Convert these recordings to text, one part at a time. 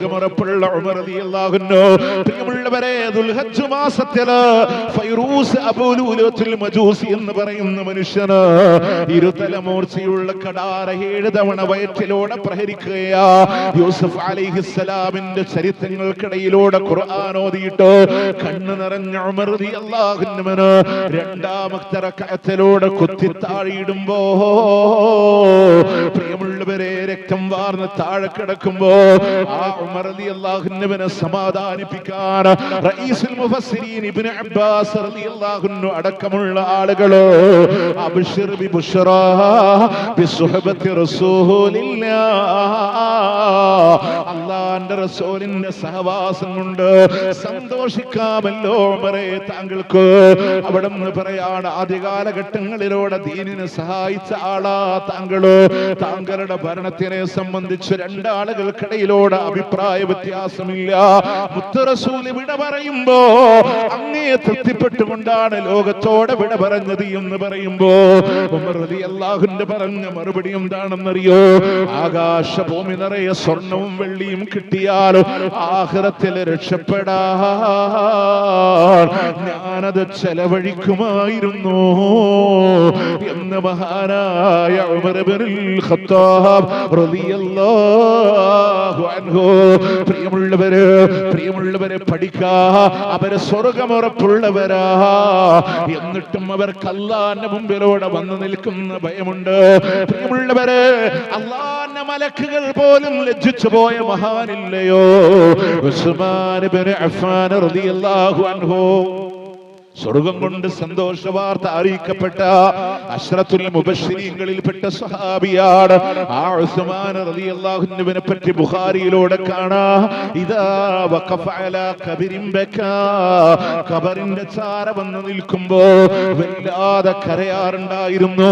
ഉമറുള്ള ഉമർ ദുൽഹജ് മാസത്തിൽ ഫൈറൂസ് അബൂലൂലത്തിൽ മജൂസി എന്ന് പറയുന്ന മനുഷ്യന് ഇരുതല മൂർച്ചയുള്ള കടാര ഏഴ് തവണ വയറ്റിലൂടെ പ്രഹരിക്കുകയാ. യൂസഫ് അലൈഹിസ്സലാമിന്റെ ചരിത്രങ്ങൾക്കിടയിലൂടെ ഖുർആൻ ഓതിയിട്ട് കണ്ണു നിറഞ്ഞ ഉമർ റളിയല്ലാഹുവിന് രണ്ടാമത്തെ റക്അത്തിലൂടെ കുത്തിത്താഴിയിടുമ്പോ പ്രിയമുള്ളവരെ രക്തം വാർന്ന് താഴെ കിടക്കുമ്പോ ആ ഉമർ റളിയല്ലാഹുവിനെ സമാധാനിപ്പിക്കാൻ റഈസുൽ ഇബ്നു അബ്ബാസ് റളിയല്ലാഹു അടക്കമുള്ള ആളുകളോ ബി ബി റസൂലില്ലാഹ്. റസൂലിന്റെ സഹവാസം കൊണ്ട് സന്തോഷിക്കാമല്ലോ ഉമറേ താങ്കൾക്ക് അവിടെ നിന്ന് പറയാണ് ആദ്യ കാലഘട്ടങ്ങളിലൂടെ ദീനിനെ സഹായിച്ച ആളാ താങ്കൾ. താങ്കളുടെ ഭരണത്തിനെ സംബന്ധിച്ച് രണ്ടാളുകൾക്കിടയിലൂടെ അഭിപ്രായ വ്യത്യാസമില്ല. മുത്തറസൂൽ വിട പറയുമ്പോ അങ്ങേ തൃപ്തിപ്പെട്ടുകൊണ്ടാണ് ലോകത്തോടെ വിട പറഞ്ഞത് എന്ന് പറയുമ്പോ റളിയല്ലാഹുവിന്റെ പറഞ്ഞ മറുപടി എന്താണെന്നറിയോ? ആകാശ ഭൂമി നിറയെ സ്വർണവും വെള്ളിയും കിട്ടിയാലോ ആഹ്റത്തിൽ രക്ഷപ്പെടാ ഞാനത് ചെലവഴിക്കുമായിരുന്നു എന്ന് മഹാനായ പ്രിയമുള്ളവര് പ്രിയമുള്ളവരെ പഠിക്കാ അവർ സ്വർഗമുറപ്പുള്ളവരാ. എന്നിട്ടും അവർ അള്ളാന്റെ മുമ്പിലൂടെ വന്നു നിൽക്കുന്ന ഭയമുണ്ട്. പ്രിയമുള്ളവര് അള്ളാന്റെ മലക്കുകൾ പോലും ലജ്ജിച്ചു പോയ മഹാനില്ലയോ? ഉസ്മാൻ അഫ്ഫാൻ റളിയല്ലാഹു അൻഹു. സ്വർഗം കൊണ്ട് സന്തോഷ വാർത്ത അറിയിക്കപ്പെട്ട അഷ്റത്തുൽ മുബശ്ശിരീങ്ങളിൽപ്പെട്ട സഹാബിയാണ് ആ ഉസ്മാൻ റളിയല്ലാഹുവിനെ പറ്റി ബുഖാരിയിലൂടെ കാണാ. ഇതാ വഖഫ അലാ ഖബരിൻ ബകാ. ഖബറിന്റെ ചാര വന്ന് നിൽക്കുമ്പോ വല്ലാതെ കരയാറുണ്ടായിരുന്നു.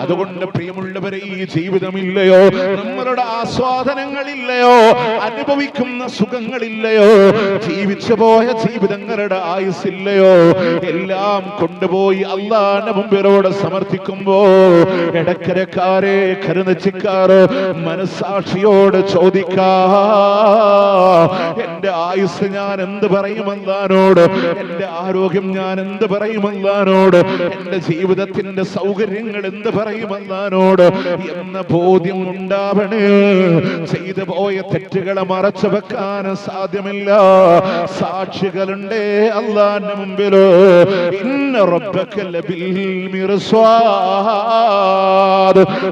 അതുകൊണ്ട് പ്രിയമുള്ളവരെ ഈ ജീവിതമില്ലയോ? നമ്മളുടെ ആസ്വാദനങ്ങളില്ലയോ? അനുഭവിക്കുന്ന സുഖങ്ങളില്ലയോ? ജീവിച്ചു പോയ ജീവിതങ്ങളുടെ ആയുസില്ലയോ എല്ലാം കൊണ്ടുപോയി അള്ളാന്റെ മുമ്പിലോട് സമർത്ഥിക്കുമ്പോ ഇടക്കരക്കാരെ കരുനച്ചിക്കാറ് മനസാക്ഷിയോട് ചോദിക്കാ. എന്റെ ആയുസ് ഞാൻ എന്ത് പറയുമെന്നാനോട് എന്റെ ആരോഗ്യം ഞാൻ എന്ത് പറയുമെന്നാനോട് എന്റെ ജീവിതത്തിന്റെ സൗകര്യങ്ങൾ എന്ത് പറയുമെന്നാനോട് എന്ന ബോധ്യം ഉണ്ടാവണേ. ചെയ്തു പോയ തെറ്റുകളെ മറച്ചു വെക്കാൻ സാധ്യമില്ല. സാക്ഷികളുണ്ടേ അള്ളാന്റെ മുമ്പിൽ ഇന്ന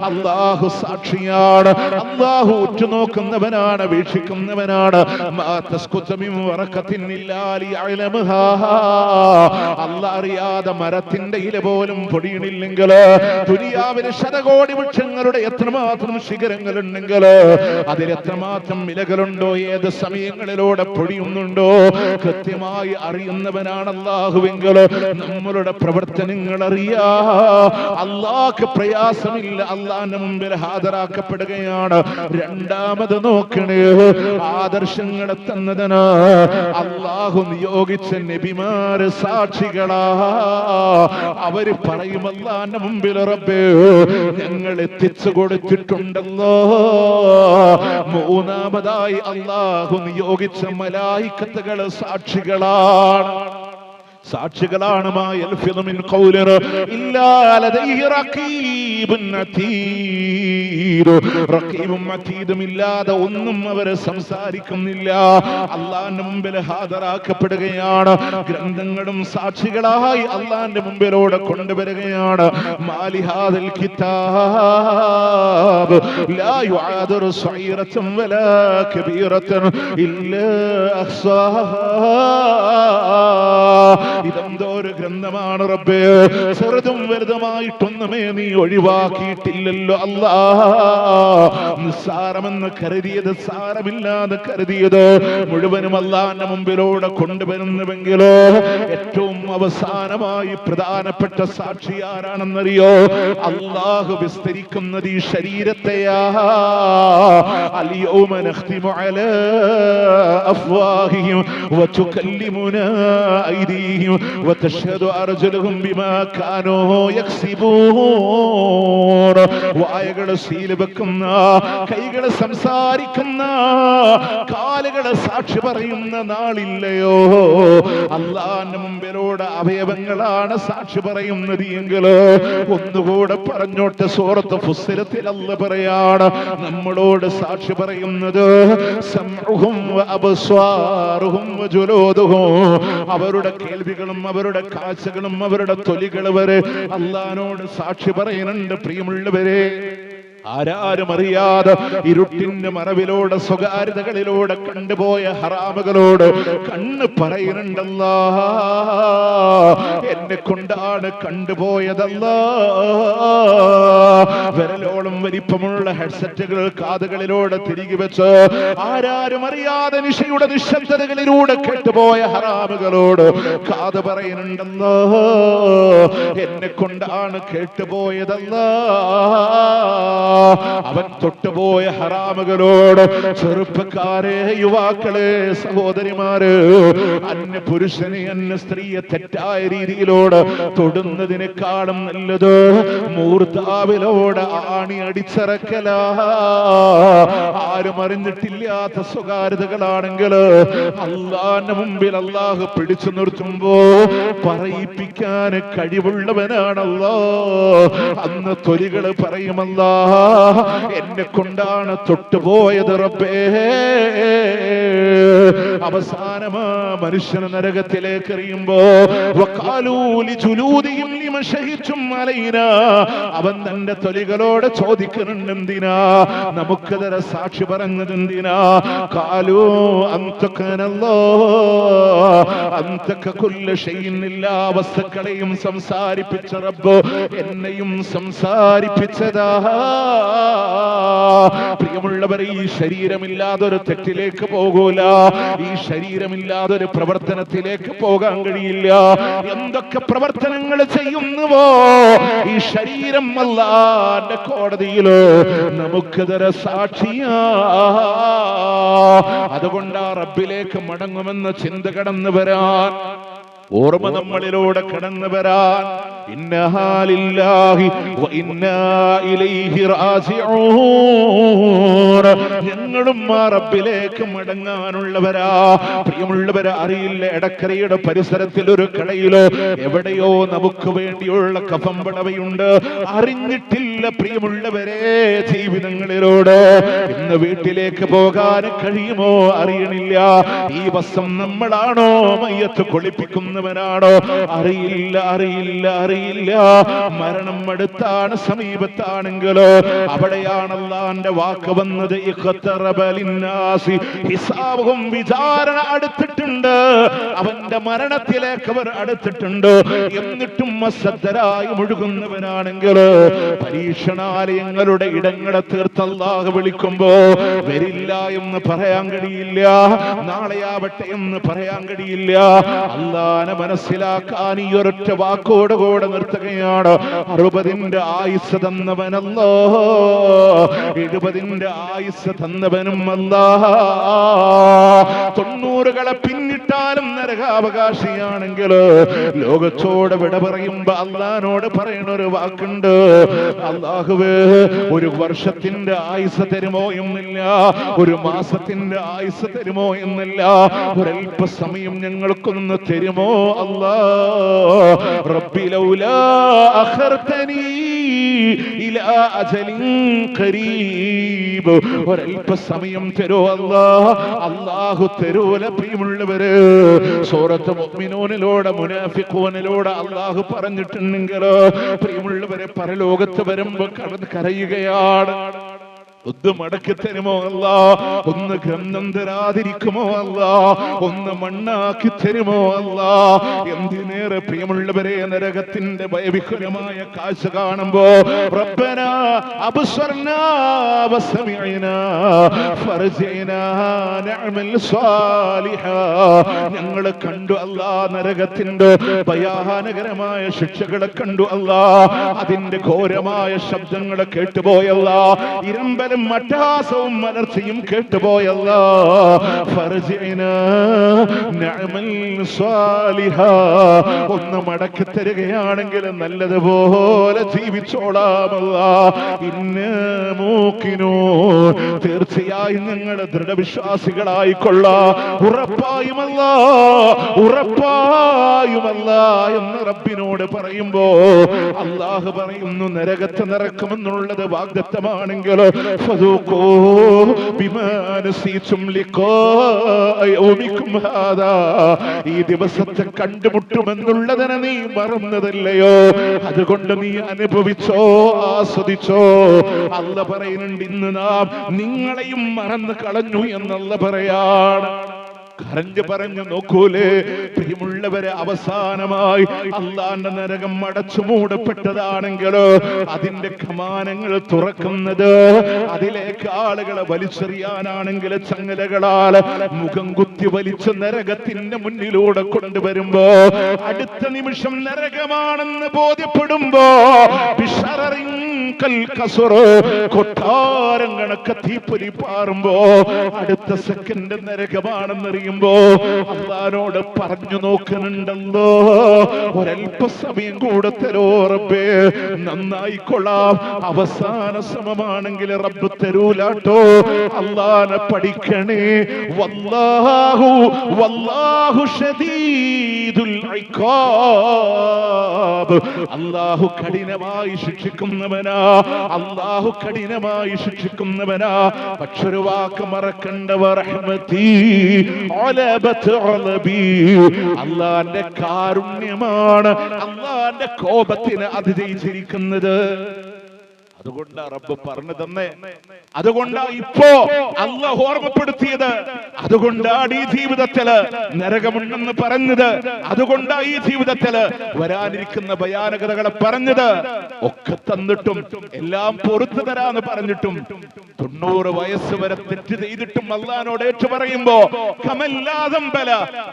അല്ലാഹു സാക്ഷിയാണ്. അള്ളാഹു ഉറ്റുനോക്കുന്നവനാണ് വീക്ഷിക്കുന്നവനാണ്. തസ്കുത മിൻ വറഖത്തിൻ ഇല്ലാ ലിയഅലമഹാ അല്ലാഹ് അറിയാതെ മരത്തിന്റെ ഇല പോലും പൊടിയണില്ലെങ്കിൽ ദുനിയാവിലെ ശതകോടി വൃക്ഷങ്ങളുടെ എത്രമാത്രം ശിഖരങ്ങൾ ഉണ്ടെങ്കിൽ അതിൽ എത്രമാത്രം ഇലകളുണ്ടോ ഏത് സമയങ്ങളിലൂടെ പൊടിയുന്നുണ്ടോ കൃത്യമായി അറിയുന്നവനാണ് അള്ളാഹുവെങ്കിൽ നമ്മളുടെ പ്രവർത്തനങ്ങൾ അറിയാ അള്ളാഹ് പ്രയാസമില്ല അള്ളാഹിന്റെ മുമ്പിൽ ഹാജരാക്കപ്പെടുകയാണ്. രണ്ടാമത് നോക്കണേ ആദർശങ്ങളെ തന്നതിന് അള്ളാഹു നിയോഗിച്ച നബിമാര് സാക്ഷികളാ. അവർ പറയും അള്ളാന്റെ മുമ്പിൽ റബ്ബേ ഞങ്ങൾ എത്തിച്ചു കൊടുത്തിട്ടുണ്ടല്ലോ മൂന്നാമതായി അള്ളാഹു നിയോഗിച്ച മലായിക്കത്തുകൾ സാക്ഷികളാണ്. സാക്ഷികളാണ് ഇല്ലാതെ ഒന്നും അവരെ സംസാരിക്കുന്നില്ല. അള്ളാന്റെ മുമ്പിൽ ഹാജരാക്കപ്പെടുകയാണ്. ഗ്രന്ഥങ്ങളും സാക്ഷികളായി അള്ളാന്റെ മുമ്പിലൂടെ കൊണ്ടുവരികയാണ്. മാലിഹാദൽ കിതാബ്. ലാ വലാ ഇല്ലാ ഇതെന്തോ ഒരു ഗ്രന്ഥമാണ് റബ്ബേ ചെറുതും വലുതുമായിട്ടൊന്നുമേ നീ ഒഴിവാക്കിയിട്ടില്ലല്ലോ അല്ലാ നിസ്സാരമെന്ന് കരുതിയത് സാരമില്ലാതെ കരുതിയത് മുഴുവനും അള്ളാന്റെ മുമ്പിലൂടെ കൊണ്ടുവരുന്നുവെങ്കിലോ ഏറ്റവും അവസാനമായി പ്രധാനപ്പെട്ട സാക്ഷി ആരാണെന്നറിയോ അള്ളാഹു വിസ്തരിക്കുന്നത് ഈ ശരീരത്തെയാ اليوم نختم على أفواههم وتكلمنا أيديهم أيديهم وتشهد أرجلهم بما كانوا يكسبون വായകളെ സീല് വെക്കുന്ന കൈകളെ സംസാരിക്കുന്ന കാലുകളെ സാക്ഷി പറയുന്ന നാളില്ലയോ? അള്ളാന്റെ മുമ്പിലൂടെ അവയവങ്ങളാണ് സാക്ഷി പറയുന്നത് എങ്കിൽ ഒന്നുകൂടെ പറഞ്ഞോട്ടെ സൂറത്ത് ഫുസ്സിലത്തിൽ അല്ല പറയാണ് നമ്മളോട് സാക്ഷി പറയുന്നത് അവരുടെ കേൾവികളും അവരുടെ കാഴ്ചകളും അവരുടെ തൊലികൾ വരെ അള്ളഹാനോട് സാക്ഷി പറയുന്നുണ്ട് പ്രിയമുള്ളവരെ. ആരാരും അറിയാതെ ഇരുട്ടിന്റെ മറവിലൂടെ സ്വകാര്യതകളിലൂടെ കണ്ടുപോയ ഹറാമുകളോട് കണ്ണ് പറയുന്നുണ്ടല്ല. എന്നെ കൊണ്ടാണ് കണ്ടുപോയതല്ല. വിരലോളം വലിപ്പമുള്ള ഹെഡ്സെറ്റുകൾ കാതുകളിലൂടെ തിരികെ വെച്ച് ആരാരും അറിയാതെ നിശയുടെ നിശബ്ദതകളിലൂടെ കേട്ടുപോയ ഹറാമുകളോട് കാത് പറയുന്നുണ്ടല്ല. എന്നെ കൊണ്ടാണ് കേട്ടുപോയതല്ല. അവൻ തൊട്ടുപോയ ഹറാമുകളോട് ചെറുപ്പക്കാരെ യുവാക്കളെ സഹോദരിമാര് അന്യ പുരുഷനെ അന്യ സ്ത്രീയെ തെറ്റായ രീതിയിലോട് തൊടുന്നതിനേക്കാളും നല്ലത് മൂർത്താവിലോട് ആണി അടിച്ചിറക്കല. ആരും അറിഞ്ഞിട്ടില്ലാത്ത സ്വകാര്യതകളാണെങ്കിൽ അള്ളാന്റെ മുമ്പിൽ അള്ളാഹ് പിടിച്ചു നിർത്തുമ്പോ പറയിപ്പിക്കാൻ കഴിവുള്ളവനാണല്ലോ. അന്ന് തൊലികൾ പറയുമല്ല എന്നെ കൊണ്ടാണ് തൊട്ടുപോയത് റബ്ബേ. അവസാനമാ മനുഷ്യന് നരകത്തിലേക്ക് എറിയുമ്പോ വക്കാലൂലി ചുലൂതിയും അവൻ തന്റെ തൊലികളോട് ചോദിക്കുന്നുണ്ട് എന്തിനാ നമുക്ക് തര സാക്ഷി പറഞ്ഞത് എന്തിനാ കാലൂ അന്തക്കനല്ലോ അന്തക്ക കുല്ല എല്ലാ വസ്തുക്കളെയും സംസാരിപ്പിച്ച റബ്ബ് എന്നെയും സംസാരിപ്പിച്ചതാ. പ്രിയമുള്ളവർ ഈ ശരീരമില്ലാതെ ഒരു തെറ്റിലേക്ക് പോകൂല. ഈ ശരീരമില്ലാതൊരു പ്രവർത്തനത്തിലേക്ക് പോകാൻ കഴിയില്ല. എന്തൊക്കെ പ്രവർത്തനങ്ങൾ ചെയ്യുന്നുവോ ഈ ശരീരം അല്ലാന്റെ കോടതിയിലോ നമുക്ക് തര സാക്ഷിയാ. അതുകൊണ്ട് ആ റബ്ബിലേക്ക് മടങ്ങുമെന്ന ചിന്ത കടന്നു വരാൻ ഓർമ്മ നമ്മളിലൂടെ കടന്നു വരാൻ ഞങ്ങളും ആ റബ്ബിലേക്ക് മടങ്ങാനുള്ളവരാ. പ്രിയമുള്ളവരെ അറിയില്ല എടക്കരയുടെ പരിസരത്തിൽ ഒരു കടയിലോ എവിടെയോ നമുക്ക് വേണ്ടിയുള്ള കഫം പടവയുണ്ട് അറിഞ്ഞിട്ടില്ല പ്രിയമുള്ളവരെ ജീവിതങ്ങളിലൂടെ. ഇന്ന് വീട്ടിലേക്ക് പോകാൻ കഴിയുമോ അറിയണില്ല. ഈ വസം നമ്മളാണോ മയ്യത്ത് കുളിപ്പിക്കുന്നവനാണോ അറിയില്ല അറിയില്ല അറിയില്ല. മരണം അടുത്താണ് സമീപത്താണെങ്കിലോ? അവിടെയാണ് അള്ളാന്റെ വാക്ക് വന്നത്. ഹിസാബും വിചാരണ അടുത്തിട്ടുണ്ട്. അവന്റെ മരണത്തിലേക്ക് അവർ അടുത്തിട്ടുണ്ട്. എന്നിട്ടും അശ്രദ്ധരായി മുഴുകുന്നവനാണെങ്കിൽ പരീക്ഷണാലയങ്ങളുടെ ഇടങ്ങളെ തീർത്തല്ലാഹ് വിളിക്കുമ്പോ വരില്ല എന്ന് പറയാൻ കഴിയില്ല. നാളെയാവട്ടെ എന്ന് പറയാൻ കഴിയില്ല. അള്ളാനെ മനസ്സിലാക്കാൻ ഈ ഒരൊറ്റ വാക്കോട് കൂടെ നിർത്തുകയാണ്. അറുപതിന്റെ ആയുസ് തന്നവനല്ലോ. എഴുപതിന്റെ ആയുസ് തന്നവനും അല്ല. തൊണ്ണൂറുകളെ പിന്നിട്ടാലും നരകാവകാശിയാണെങ്കിൽ ലോകത്തോട് വിട പറയുമ്പോ അള്ളഹാനോട് പറയുന്ന ഒരു വാക്കുണ്ട്. അള്ളാഹുവേ ഒരു വർഷത്തിന്റെ ആയുസ് തരുമോ എന്നില്ല. ഒരു മാസത്തിന്റെ ആയുസ് തരുമോ എന്നില്ല. ഒരല്പ സമയം ഞങ്ങൾക്കൊന്ന് തരുമോ? അല്ലാ റബ്ബി ലൗലാ അഖർതനീ ഇലാ അജലിൻ ഖരീബ്. ഒരല്പ സമയം തരോ അല്ലാ അല്ലാഹു തരൂല പ്രിയമുള്ളവര്. സൂറത്ത് മുഅ്മിനൂനിലൂടെ മുനാഫിഖൂനിലൂടെ അല്ലാഹു പറഞ്ഞിട്ടുണ്ടെങ്കിൽ പ്രിയമുള്ളവരെ പരലോകത്ത് വരുമ്പോ കടന്ന് കരയുകയാണ്. ഒന്ന് മടക്കി തരുമോ അല്ല? ഒന്ന് ഗ്രന്ഥം തരാതിരിക്കുമോ അല്ല? ഒന്ന് മണ്ണാക്കി തരുമോ അല്ല? എന്തിനേറെ പ്രിയമുള്ളവരെ നരകത്തിന്റെ ഭയവിഹുലമായ കാഴ്ച കാണുമ്പോ റബ്ബന ഞങ്ങൾ കണ്ടു അല്ല നരകത്തിന്റെ ഭയാനകരമായ ശിക്ഷകളെ കണ്ടു അല്ല. അതിന്റെ ഘോരമായ ശബ്ദങ്ങളെ കേട്ടുപോയല്ല ഇരമ്പൽ തോണ്ടലും മറ്റാസവും മലർച്ചയും കേട്ടുപോയല്ല. ഒന്ന് മടക്കി തരികയാണെങ്കിൽ നല്ലതുപോലെ ജീവിച്ചോളാമല്ല ഇന്ന മൂക്കിനോ തീർച്ചയായും നിങ്ങൾ ദൃഢവിശ്വാസികളായിക്കൊള്ള ഉറപ്പായുമല്ല ഉറപ്പായുമല്ല എന്ന് റബ്ബിനോട് പറയുമ്പോ അള്ളാഹ് പറയുന്നു നരകത്ത് നിറക്കുമെന്നുള്ളത് വാഗ്ദത്തമാണെങ്കിൽ ഫദൂഖൂ ബിമാ നസീതും ലിഖാഅ യൗമിക്കും ഹാദാ ഈ ദിവസത്തെ കണ്ടുമുട്ടുമെന്നുള്ളതിനെ നീ മറന്നതല്ലയോ? അതുകൊണ്ട് നീ അനുഭവിച്ചോ ആസ്വദിച്ചോ. അല്ല പറയുന്നുണ്ട് ഇന്ന് നാം നിങ്ങളെയും മറന്നു കളഞ്ഞു എന്നല്ല പറയാണ്. കരഞ്ഞു പറഞ്ഞു നോക്കൂലേ. പ്രിയമുള്ളവരെ അവസാനമായി അള്ളാന്റെ നരകം അടച്ചു മൂടപ്പെട്ടതാണെങ്കിലോ അതിന്റെ കമാനങ്ങൾ തുറക്കുന്നത് അതിലേക്ക് ആളുകളെ വലിച്ചെറിയാനാണെങ്കിൽ ചങ്ങലകളാൽ മുഖം കുത്തി വലിച്ച നരകത്തിന്റെ മുന്നിലൂടെ കൊണ്ടുവരുമ്പോ അടുത്ത നിമിഷം നരകമാണെന്ന് ബോധ്യപ്പെടുമ്പോ കൊട്ടാരം കണക്ക് തീപ്പൊലി പാറുമ്പോ അടുത്ത സെക്കൻഡ് നരകമാണെന്നറിയുമ്പോ അള്ളഹാനോട് പറഞ്ഞു നോക്കുന്നുണ്ടല്ലോ. ഒരല്പസമയം കൂടെ തരോ റബ്ബേ. നന്നായിക്കൊള്ളാം. അവസാന സമമാണെങ്കിൽ റബ്ബ് തരൂലാട്ടോ. അള്ളാനെ പഠിക്കണേ. വല്ലാഹു വല്ലാഹു ഷദീദുൽ ഇഖാബ്. അള്ളാഹു കഠിനമായി ശിക്ഷിക്കുന്നവനാ. അള്ളാഹു കഠിനമായി ശിക്ഷിക്കുന്നവനാ. പക്ഷൊരു വാക്ക് മറക്കണ്ടവർ അള്ളാന്റെ കാരുണ്യമാണ്. അള്ളാന്റെ കോപത്തിന് അതിജയിച്ചിരിക്കുന്നത്. അതുകൊണ്ടാ റബ്ബ് പറഞ്ഞു തന്നെ. അതുകൊണ്ടാ ഇപ്പോ അള്ളാഹ് ഓർമ്മപ്പെടുത്തിയത്. അതുകൊണ്ടാണ് ഈ ജീവിതത്തിൽ നരകമുണ്ടെന്ന് പറഞ്ഞത്. അതുകൊണ്ടാ ഈ ജീവിതത്തിൽ വരാനിരിക്കുന്ന ഭയാനകതകളെ പറഞ്ഞത്. ഒക്കെ തന്നിട്ടും എല്ലാം പൊറത്തു തരാന്ന് പറഞ്ഞിട്ടും തൊണ്ണൂറ് വയസ്സ് വരെ തെറ്റ് ചെയ്തിട്ടും അള്ളഹാനോട് ഏറ്റു പറയുമ്പോ കമല്ലാതമ്പല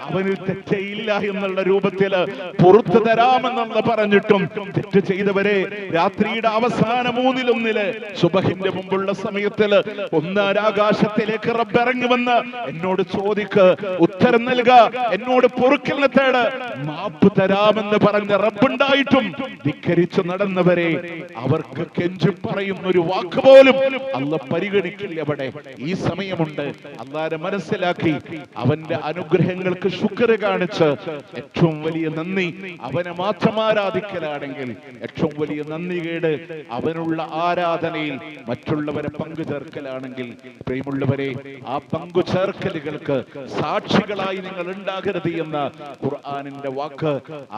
അവന് തെറ്റയില്ല എന്നുള്ള രൂപത്തിൽ പുറത്തു തരാമെന്നുള്ള പറഞ്ഞിട്ടും തെറ്റ് ചെയ്തവരെ രാത്രിയുടെ അവസാന മൂന്നിലൊന്നിൽ സുബഹിന്റെ മുമ്പുള്ള സമയത്തിൽ ഒന്നാരാകാശത്തിലേക്ക് റബ്ബ് ഇറങ്ങി വന്ന് എന്നോട് ചോദിക്ക് ഉത്തരം നൽക എന്നോട് പൊറുക്കലിനെ തേട്. മാപ്പ് തരാമെന്ന് പറഞ്ഞ റബ്ബുണ്ടായിട്ടും ധിക്കരിച്ചു നടന്നവരെ അവർക്ക് കെഞ്ചി പറയുന്ന ഒരു വാക്ക് പോലും അല്ല പരിഗണിക്കില്ല അവിടെ ഈ സമയമുണ്ട്. അള്ളാരെ മനസ്സിലാക്കി അവന്റെ അനുഗ്രഹങ്ങൾക്ക് ശുക്ർ കാണിച്ച് ഏറ്റവും വലിയ നന്ദി. അവനെ മാത്രം ആരാധിക്കലാണെങ്കിൽ ഏറ്റവും വലിയ നന്ദി കേട് അവനുള്ള ആരാധനയിൽ മറ്റുള്ളവരെ പങ്കു ചേർക്കലാണെങ്കിൽ പ്രിയമുള്ളവരെ ആ പങ്കു ചേർക്കലുകൾക്ക് സാക്ഷികളായി നിങ്ങൾ ഉണ്ടാകരുത് എന്ന ഖുർആാനിന്റെ വാക്ക്.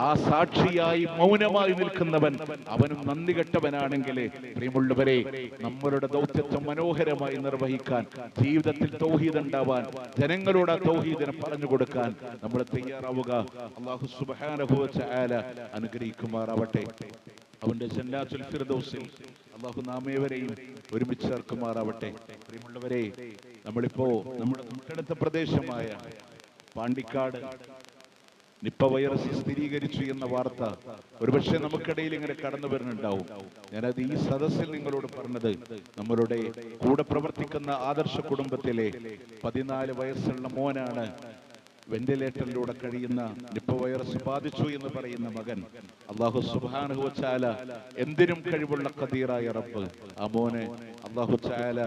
ആ സാക്ഷിയായി മൗനമായി നിൽക്കുന്നവൻ അവനും നന്ദി കെട്ടവനാണെങ്കിൽ പ്രിയമുള്ളവരെ നമ്മളുടെ ദൗത്യത്വം മനോഹരമായി നിർവഹിക്കാൻ ജീവിതത്തിൽ തൗഹീദ് ഉണ്ടാവാൻ ജനങ്ങളോട് ആ തൗഹീദിനെ പറഞ്ഞു കൊടുക്കാൻ നമ്മൾ തയ്യാറാവുക. അള്ളാഹു സുബാനുഭവിച്ച ആല അനുഗ്രഹിക്കുമാറാവട്ടെ. അവന്റെ ജന്നാത്തുൽ ഫിർദൗസിൽ അള്ളാഹു നാമേവരെയും ഒരുമിച്ച് ചേർക്കുമാറാവട്ടെ. പ്രിയമുള്ളവരെ നമ്മളിപ്പോ നമ്മുടെ തൊട്ടടുത്ത പ്രദേശമായ പാണ്ടിക്കാട് നിപ്പ വൈറസ് സ്ഥിരീകരിച്ചു എന്ന വാർത്ത ഒരുപക്ഷെ നമുക്കിടയിൽ ഇങ്ങനെ കടന്നു വരുന്നുണ്ടാവും. ഞാനത് ഈ സദസ്സിൽ നിങ്ങളോട് പറഞ്ഞത് നമ്മളുടെ കൂടെ പ്രവർത്തിക്കുന്ന ആദർശ കുടുംബത്തിലെ പതിനാല് വയസ്സുള്ള മോനാണ് വെന്റിലേറ്ററിലൂടെ കഴിയുന്ന നിപ്പ വൈറസ് ബാധിച്ചു എന്ന് പറയുന്ന മകൻ അള്ളാഹു സുബാനഹു ചാല എന്തിനും കഴിവുള്ള കദീറായ റബ്ബ്. ആ മോനെ അള്ളാഹു ചാല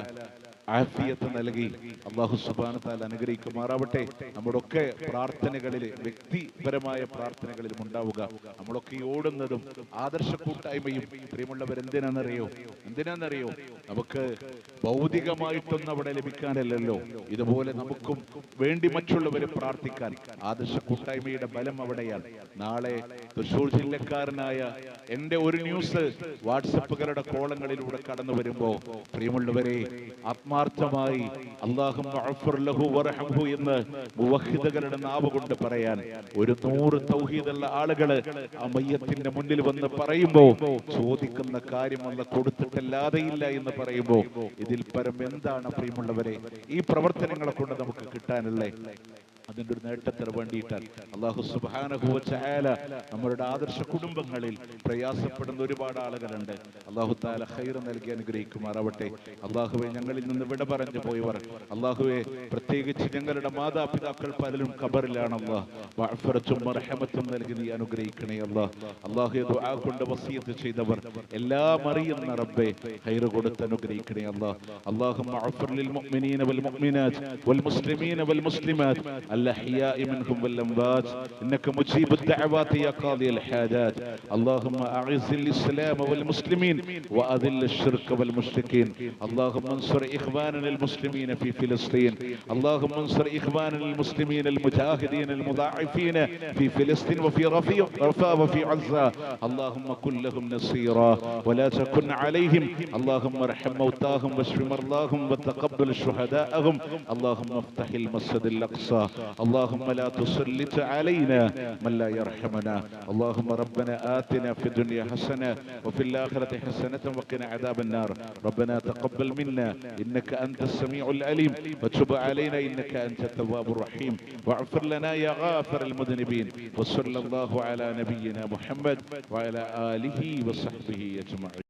ആഫിയത്ത് നൽകി അള്ളാഹു സുബാനത്താൽ അനുഗ്രഹിക്കുമാറാവട്ടെ. നമ്മളൊക്കെ പ്രാർത്ഥനകളിൽ വ്യക്തിപരമായ പ്രാർത്ഥനകളിലും ഉണ്ടാവുക. നമ്മളൊക്കെ ഓടുന്നതും ആദർശ കൂട്ടായ്മയും പ്രിയമുള്ളവർ എന്തിനാണെന്നറിയോ? എന്തിനാണെന്നറിയോ? നമുക്ക് ഭൗതികമായിട്ടൊന്നും അവിടെ ലഭിക്കാനല്ലല്ലോ. ഇതുപോലെ നമുക്കും വേണ്ടി മറ്റുള്ളവരെ പ്രാർത്ഥിക്കാൻ ആദർശ കൂട്ടായ്മയുടെ ബലം അവിടെയാണ്. നാളെ തൃശൂർ ജില്ലക്കാരനായ എന്റെ ഒരു ന്യൂസ് വാട്സപ്പുകളുടെ കോളങ്ങളിലൂടെ കടന്നു വരുമ്പോ പ്രിയമുള്ളവരെ ആത്മാർത്ഥമായി അള്ളാഹു എന്ന് മുവഹിദകളുടെ നാവ് കൊണ്ട് പറയാൻ ഒരു നൂറ് തൗഹീദുള്ള ആളുകൾ ആ മയ്യത്തിന്റെ മുന്നിൽ വന്ന് പറയുമ്പോ ചോദിക്കുന്ന കാര്യം അല്ല കൊടുത്തിട്ടല്ലാതെയില്ല എന്ന് പറയുമ്പോ ഇതിൽ പരം എന്താണ് പ്രിയമുള്ളവരെ? ഈ പ്രവർത്തനങ്ങളെ കൊണ്ട് നമുക്ക് കിട്ടാനല്ലേ? അതിന്റെ ഒരു നേട്ടത്തിന് വേണ്ടിയിട്ട് അള്ളാഹു സുബാനഹുവ ചായാല നമ്മളുടെ ആദർശ കുടുംബങ്ങളിൽ പ്രയാസപ്പെടുന്ന ഒരുപാട് ആളുകളുണ്ട്. അള്ളാഹു താല ഹൈർ നൽകി അനുഗ്രഹിക്കുമാറാവട്ടെ. അള്ളാഹുവെ ഞങ്ങളിൽ നിന്ന് വിട പറഞ്ഞു പോയവർ അള്ളാഹുവെ പ്രത്യേകിച്ച് ഞങ്ങളുടെ മാതാപിതാക്കൾ പലരും കബറിലാണ് മർഹമത്തും നൽകി നീ അനുഗ്രഹിക്കണേ അള്ളാഹ് അള്ളാഹു കൊണ്ട് വസീത്ത് ചെയ്തവർ എല്ലാം അറിയുന്ന റബ്ബെ ഹൈർ കൊടുത്ത് അനുഗ്രഹിക്കണേ അള്ളാഹ് അള്ളാഹു الأحياء منهم والأموات. إنك مجيب الدعوات يا قاضي الحاجات. اللهم أعز الإسلام والمسلمين وأذل الشرك والمشركين. اللهم انصر إخواننا المسلمين في فلسطين. اللهم انصر إخواننا المسلمين المجاهدين المضاعفين في فلسطين وفي رفاه وفي عزة اللهم كن لهم نصيرا ولا تكن عليهم. اللهم ارحم موتاهم واشف مرضاهم وتقبل شهداءهم. اللهم افتح المسجد الأقصى. اللهم لا تسلط علينا من لا يرحمنا. اللهم ربنا آتنا في الدنيا حسنة وفي الآخرة حسنة وقنا عذاب النار. ربنا تقبل منا. إنك أنت السميع العليم. وتب علينا إنك أنت التواب الرحيم. واغفر لنا يا غافر المذنبين. وصلى الله على نبينا محمد وعلى آله وصحبه أجمعين.